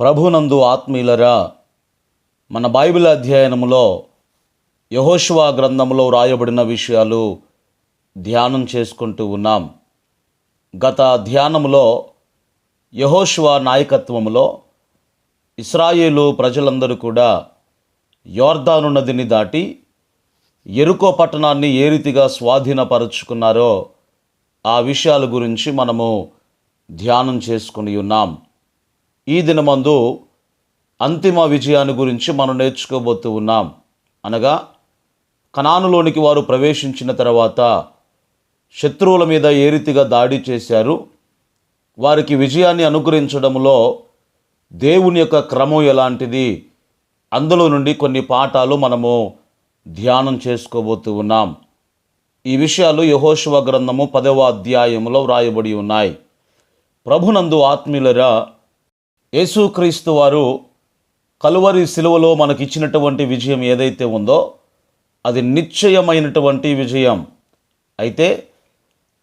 ప్రభునందు ఆత్మీయులరా మన బైబిల్ అధ్యయనములో యహోష్వా గ్రంథంలో వ్రాయబడిన విషయాలు ధ్యానం చేసుకుంటూ ఉన్నాం. గత ధ్యానములో యహోష్వా నాయకత్వములో ఇస్రాయేలు ప్రజలందరూ కూడా యోర్దాను నదిని దాటి ఎరుకో పట్టణాన్ని ఏ రీతిగా స్వాధీనపరుచుకున్నారో ఆ విషయాల గురించి మనము ధ్యానం చేసుకుని ఉన్నాం. ఈ దినమందు అంతిమ విజయాన్ని గురించి మనం నేర్చుకోబోతూ ఉన్నాం. అనగా కణానులోనికి వారు ప్రవేశించిన తర్వాత శత్రువుల మీద ఏ రీతిగా దాడి చేశారు వారికి విజయాన్ని అనుగ్రహించడంలో దేవుని యొక్క క్రమం ఎలాంటిది అందులో నుండి కొన్ని పాఠాలు మనము ధ్యానం చేసుకోబోతూ ఉన్నాం. ఈ విషయాలు యహోశివ గ్రంథము పదవ అధ్యాయంలో వ్రాయబడి ఉన్నాయి. ప్రభునందు ఆత్మీయులరా యేసుక్రీస్తు వారు కలువరి శిలువలో మనకిచ్చినటువంటి విజయం ఏదైతే ఉందో అది నిశ్చయమైనటువంటి విజయం. అయితే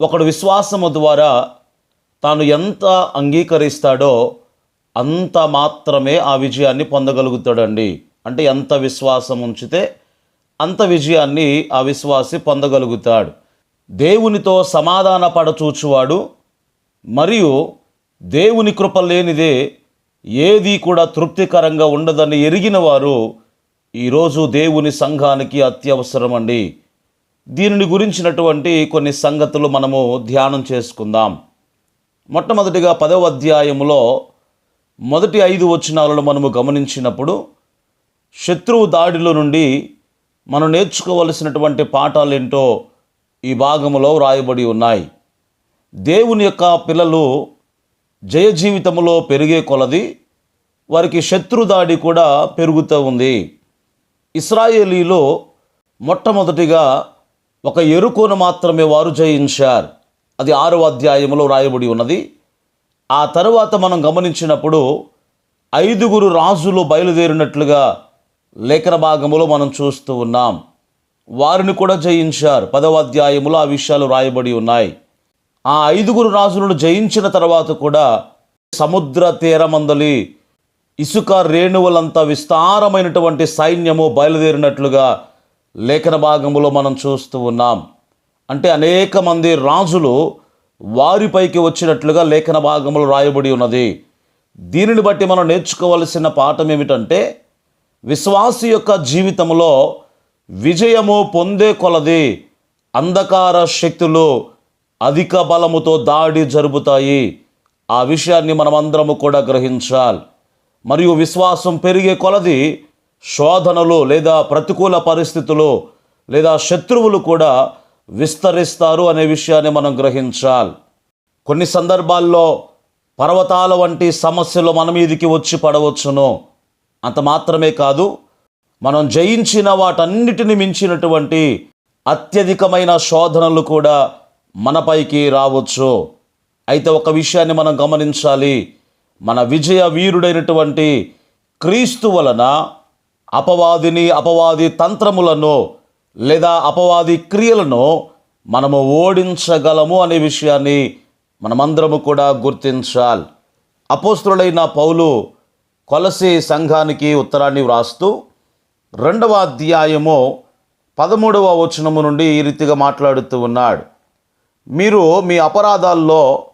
ఒకడు విశ్వాసము ద్వారా తాను ఎంత అంగీకరిస్తాడో అంత మాత్రమే ఆ విజయాన్ని పొందగలుగుతాడండి. అంటే ఎంత విశ్వాసం ఉంచితే అంత విజయాన్ని ఆ విశ్వాసి పొందగలుగుతాడు. దేవునితో సమాధాన పడచూచువాడు మరియు దేవుని కృప లేనిదే ఏది కూడా తృప్తికరంగా ఉండదని ఎరిగిన వారు ఈరోజు దేవుని సంఘానికి అత్యవసరం అండి దీనిని గురించినటువంటి కొన్ని సంగతులు మనము ధ్యానం చేసుకుందాం. మొట్టమొదటిగా పదవ అధ్యాయములో మొదటి ఐదు వచనాలను మనము గమనించినప్పుడు శత్రువు దాడిలో నుండి మనం నేర్చుకోవలసినటువంటి పాఠాలేంటో ఈ భాగంలో వ్రాయబడి ఉన్నాయి. దేవుని యొక్క పిల్లలు జయ జీవితంలో పెరిగే కొలది వారికి శత్రు దాడి కూడా పెరుగుతూ ఉంది. ఇస్రాయేలీలో మొట్టమొదటిగా ఒక ఎరుకోను మాత్రమే వారు జయించారు. అది ఆరవ అధ్యాయంలో రాయబడి ఉన్నది. ఆ తర్వాత మనం గమనించినప్పుడు ఐదుగురు రాజులు బయలుదేరినట్లుగా లేఖన భాగములో మనం చూస్తూ ఉన్నాం. వారిని కూడా జయించారు. పదవ అధ్యాయములో ఆ విషయాలు రాయబడి ఉన్నాయి. ఆ ఐదుగురు రాజులను జయించిన తర్వాత కూడా సముద్ర తీరమందలి ఇసుక రేణువులంత విస్తారమైనటువంటి సైన్యము బయలుదేరినట్లుగా లేఖన భాగంలో మనం చూస్తూ ఉన్నాం. అంటే అనేక మంది రాజులు వారిపైకి వచ్చినట్లుగా లేఖన భాగంలో రాయబడి ఉన్నది. దీనిని బట్టి మనం నేర్చుకోవలసిన పాఠం ఏమిటంటే విశ్వాసి యొక్క జీవితంలో విజయము పొందే కొలది అంధకార శక్తులు అధిక బలముతో దాడి జరుపుతాయి. ఆ విషయాన్ని మనమందరము కూడా గ్రహించాలి. మరియు విశ్వాసం పెరిగే కొలది శోధనలు లేదా ప్రతికూల పరిస్థితులు లేదా శత్రువులు కూడా విస్తరిస్తారు అనే విషయాన్ని మనం గ్రహించాలి. కొన్ని సందర్భాల్లో పర్వతాల వంటి సమస్యలు మన మీదికి వచ్చి పడవచ్చును. అంత మాత్రమే కాదు మనం జయించిన వాటన్నిటిని మించినటువంటి అత్యధికమైన శోధనలు కూడా మనపైకి రావచ్చు. అయితే ఒక విషయాన్ని మనం గమనించాలి. మన విజయ వీరుడైనటువంటి క్రీస్తు వలన అపవాదిని అపవాది తంత్రములను లేదా అపవాది క్రియలను మనము ఓడించగలము అనే విషయాన్ని మనమందరము కూడా గుర్తించాలి. అపోస్తుడైన పౌలు కొలసి సంఘానికి ఉత్తరాన్ని వ్రాస్తూ రెండవ అధ్యాయము పదమూడవ వచనము నుండి ఈ రీతిగా మాట్లాడుతూ ఉన్నాడు. మీరు మీ అపరాధాల్లో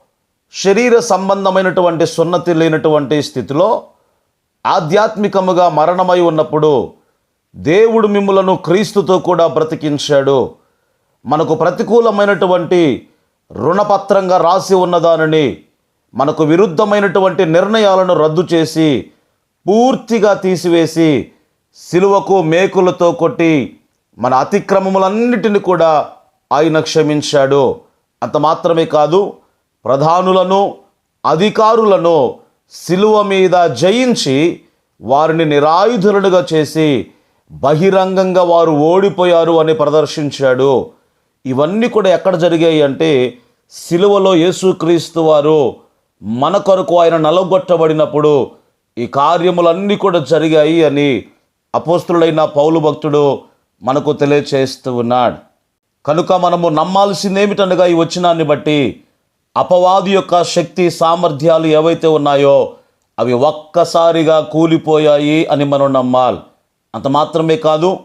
శరీర సంబంధమైనటువంటి సున్నతి లేనటువంటి స్థితిలో ఆధ్యాత్మికముగా మరణమై ఉన్నప్పుడు దేవుడు మిమ్ములను క్రీస్తుతో కూడా బ్రతికించాడు. మనకు ప్రతికూలమైనటువంటి రుణపత్రంగా రాసి ఉన్నదానిని మనకు విరుద్ధమైనటువంటి నిర్ణయాలను రద్దు చేసి పూర్తిగా తీసివేసి సిలువకు మేకులతో కొట్టి మన అతిక్రమములన్నిటిని కూడా ఆయన క్షమించాడు. అంత మాత్రమే కాదు ప్రధానులను అధికారులను సిలువ మీద జయించి వారిని నిరాయుధులుగా చేసి బహిరంగంగా వారు ఓడిపోయారు అని ప్రదర్శించాడు. ఇవన్నీ కూడా ఎక్కడ జరిగాయి అంటే సిలువలో యేసుక్రీస్తు వారు మన కొరకు ఆయన నలగొట్టబడినప్పుడు ఈ కార్యములన్నీ కూడా జరిగాయి అని అపోస్తుడైన పౌలు భక్తుడు మనకు తెలియచేస్తూ ఉన్నాడు. కనుక మనము నమ్మాల్సిందేమిటనగా ఈ వచనాన్ని బట్టి అపవాది యొక్క శక్తి సామర్థ్యాలు ఏవైతే ఉన్నాయో అవి ఒక్కసారిగా కూలిపోయాయి అని మనం నమ్మాలి. అంత మాత్రమే కాదు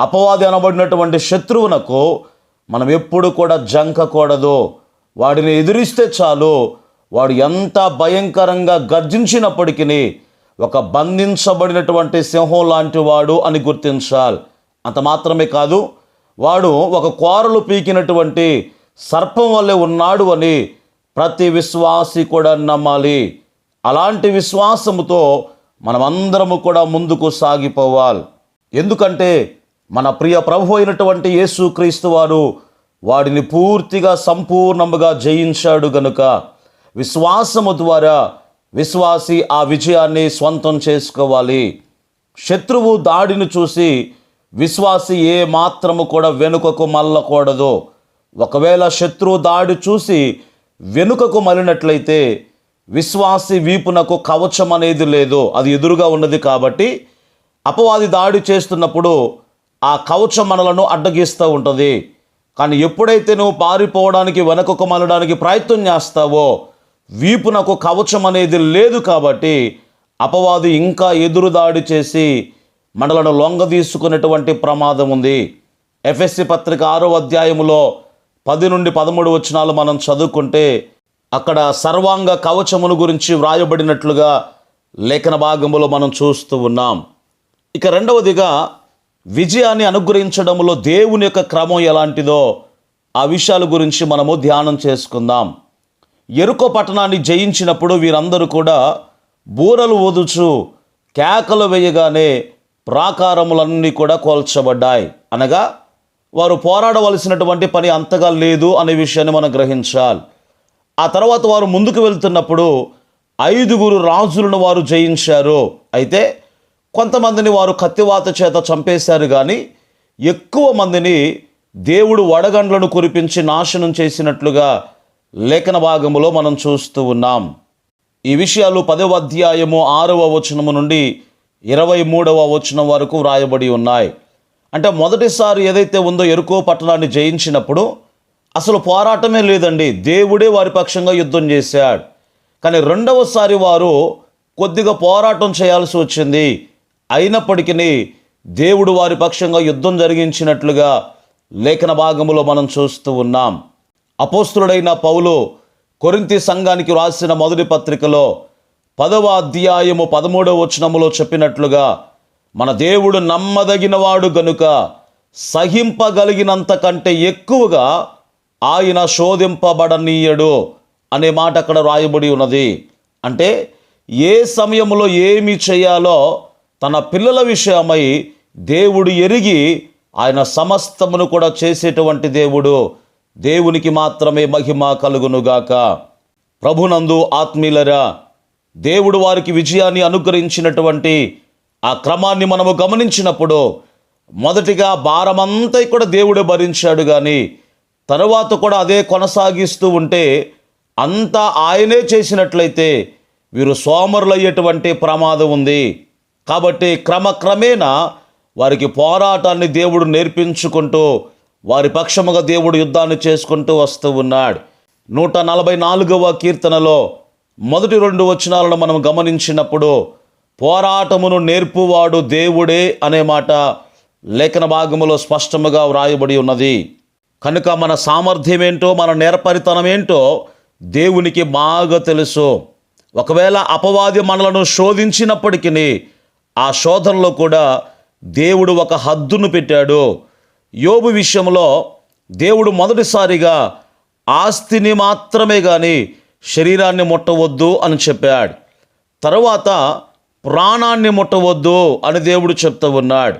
అపవాది అనబడినటువంటి శత్రువునకు మనం ఎప్పుడు కూడా జంకకూడదు. వాడిని ఎదిరిస్తే చాలు వాడు ఎంత భయంకరంగా గర్జించినప్పటికీ ఒక బంధించబడినటువంటి సింహం లాంటి వాడు అని గుర్తించాలి. అంత మాత్రమే కాదు వాడు ఒక కోరలు పీకినటువంటి సర్పం వల్లే ఉన్నాడు అని ప్రతి విశ్వాసి కూడా నమ్మాలి. అలాంటి విశ్వాసముతో మనమందరము కూడా ముందుకు సాగిపోవాలి. ఎందుకంటే మన ప్రియ ప్రభు అయినటువంటి యేసుక్రీస్తు వారు వాడిని పూర్తిగా సంపూర్ణముగా జయించాడు గనుక విశ్వాసము ద్వారా విశ్వాసి ఆ విజయాన్ని స్వంతం చేసుకోవాలి. శత్రువు దాడిని చూసి విశ్వాసి ఏ మాత్రము కూడా వెనుకకు మళ్ళకూడదు. ఒకవేళ శత్రువు దాడి చూసి వెనుకకు మళ్ళినట్లయితే విశ్వాసి వీపునకు కవచం అనేది లేదు. అది ఎదురుగా ఉన్నది కాబట్టి అపవాది దాడి చేస్తున్నప్పుడు ఆ కవచం మనలను అడ్డగిస్తూ ఉంటుంది. కానీ ఎప్పుడైతే నువ్వు పారిపోవడానికి వెనకకు మళ్ళడానికి ప్రయత్నం చేస్తావో వీపునకు కవచం అనేది లేదు కాబట్టి అపవాది ఇంకా ఎదురు దాడి చేసి మనలను లొంగ తీసుకునేటువంటి ప్రమాదం ఉంది. ఎఫ్ఎస్సి పత్రిక ఆరో అధ్యాయములో పది నుండి పదమూడు వచనాలు మనం చదువుకుంటే అక్కడ సర్వాంగ కవచమును గురించి వ్రాయబడినట్లుగా లేఖన భాగములో మనం చూస్తూ ఉన్నాం. ఇక రెండవదిగా విజయాన్ని అనుగ్రహించడంలో దేవుని యొక్క క్రమం ఎలాంటిదో ఆ విషయాల గురించి మనము ధ్యానం చేసుకుందాం. ఎరుకో పట్టణాన్ని జయించినప్పుడు వీరందరూ కూడా బూరలు ఊదుచు కేకలు వేయగానే ప్రాకారములన్నీ కూడా కోల్చబడ్డాయి. అనగా వారు పోరాడవలసినటువంటి పని అంతగా లేదు అనే విషయాన్ని మనం గ్రహించాలి. ఆ తర్వాత వారు ముందుకు వెళ్తున్నప్పుడు ఐదుగురు రాజులను వారు జయించారు. అయితే కొంతమందిని వారు కత్తివాత చేత చంపేశారు కానీ ఎక్కువ మందిని దేవుడు వడగండ్లను కురిపించి నాశనం చేసినట్లుగా లేఖన భాగములో మనం చూస్తూ ఉన్నాం. ఈ విషయాలు పదవ అధ్యాయము ఆరవ వచనము నుండి ఇరవై మూడవ వచనం వరకు వ్రాయబడి ఉన్నాయి. అంటే మొదటిసారి ఏదైతే ఉందో ఎరుకో పట్టణాన్ని జయించినప్పుడు అసలు పోరాటమే లేదండి. దేవుడే వారి పక్షంగా యుద్ధం చేశాడు. కానీ రెండవసారి వారు కొద్దిగా పోరాటం చేయాల్సి వచ్చింది. అయినప్పటికీ దేవుడు వారి పక్షంగా యుద్ధం జరిగించినట్లుగా లేఖన భాగములో మనం చూస్తూ ఉన్నాం. అపోస్తుడైన పౌలు కొరింతి సంఘానికి రాసిన మొదటి పత్రికలో పదవ అధ్యాయము పదమూడవ వచనములో చెప్పినట్లుగా మన దేవుడు నమ్మదగినవాడు గనుక సహింపగలిగినంత కంటే ఎక్కువగా ఆయన శోధింపబడనీయడు అనే మాట అక్కడ రాయబడి ఉన్నది. అంటే ఏ సమయంలో ఏమి చేయాలో తన పిల్లల విషయమై దేవుడు ఎరిగి ఆయన సమస్తమును కూడా చేసేటువంటి దేవుడు దేవునికి మాత్రమే మహిమ కలుగునుగాక. ప్రభునందు ఆత్మీయులరా దేవుడు వారికి విజయాన్ని అనుగ్రహించినటువంటి ఆ క్రమాన్ని మనము గమనించినప్పుడు మొదటిగా భారమంతా కూడా దేవుడే భరించాడు కానీ తరువాత కూడా అదే కొనసాగిస్తూ ఉంటే అంతా ఆయనే చేసినట్లయితే వీరు సోమరులయ్యేటువంటి ప్రమాదం ఉంది. కాబట్టి క్రమక్రమేణా వారికి పోరాటాన్ని దేవుడు నేర్పించుకుంటూ వారి పక్షముగా దేవుడు యుద్ధాన్ని చేసుకుంటూ వస్తూ ఉన్నాడు. నూట నలభై నాలుగవ కీర్తనలో మొదటి రెండు వచనాలను మనం గమనించినప్పుడు పోరాటమును నేర్పువాడు దేవుడే అనే మాట లేఖన భాగములో స్పష్టముగా వ్రాయబడి ఉన్నది. కనుక మన సామర్థ్యం ఏంటో మన నేర్పరితనం ఏంటో దేవునికి బాగా తెలుసు. ఒకవేళ అపవాది మనలను శోధించినప్పటికీ ఆ శోధనలో కూడా దేవుడు ఒక హద్దును పెట్టాడు. యోబు విషయంలో దేవుడు మొదటిసారిగా ఆస్తిని మాత్రమే కానీ శరీరాన్ని ముట్టవద్దు అని చెప్పాడు. తర్వాత ప్రాణాన్ని ముట్టవద్దు అని దేవుడు చెప్తూ ఉన్నాడు.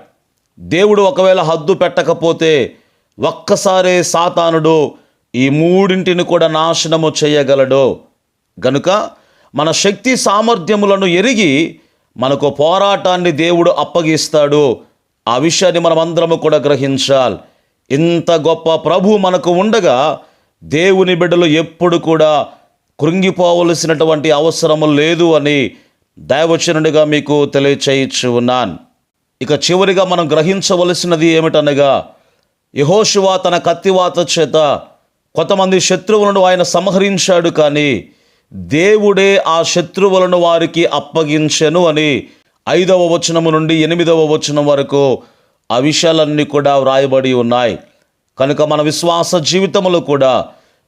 దేవుడు ఒకవేళ హద్దు పెట్టకపోతే ఒక్కసారే సాతానుడు ఈ మూడింటిని కూడా నాశనము చేయగలడు. గనుక మన శక్తి సామర్థ్యములను ఎరిగి మనకు పోరాటాన్ని దేవుడు అప్పగిస్తాడు. ఆ విషయాన్ని మనమందరము కూడా గ్రహించాలి. ఇంత గొప్ప ప్రభు మనకు ఉండగా దేవుని బిడ్డలు ఎప్పుడు కూడా కృంగిపోవలసినటువంటి అవసరము లేదు అని దైవచనుడిగా మీకు తెలియచేయచ్చు ఉన్నాను. ఇక చివరిగా మనం గ్రహించవలసినది ఏమిటనగా యహోశివ తన కత్తివాత చేత కొంతమంది శత్రువులను ఆయన సంహరించాడు కానీ దేవుడే ఆ శత్రువులను వారికి అప్పగించెను అని ఐదవ వచనము నుండి ఎనిమిదవ వచనం వరకు ఆ విషయాలన్నీ కూడా వ్రాయబడి ఉన్నాయి. కనుక మన విశ్వాస జీవితంలో కూడా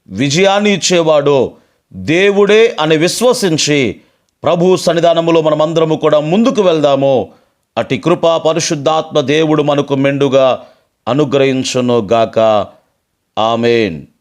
విజయాన్ని ఇచ్చేవాడు దేవుడే అని విశ్వసించి ప్రభు సన్నిధానములో మనమందరము కూడా ముందుకు వెళ్దాము. అటి కృప పరిశుద్ధాత్మ దేవుడు మనకు మెండుగా అనుగ్రహించును గాక ఆమెన్.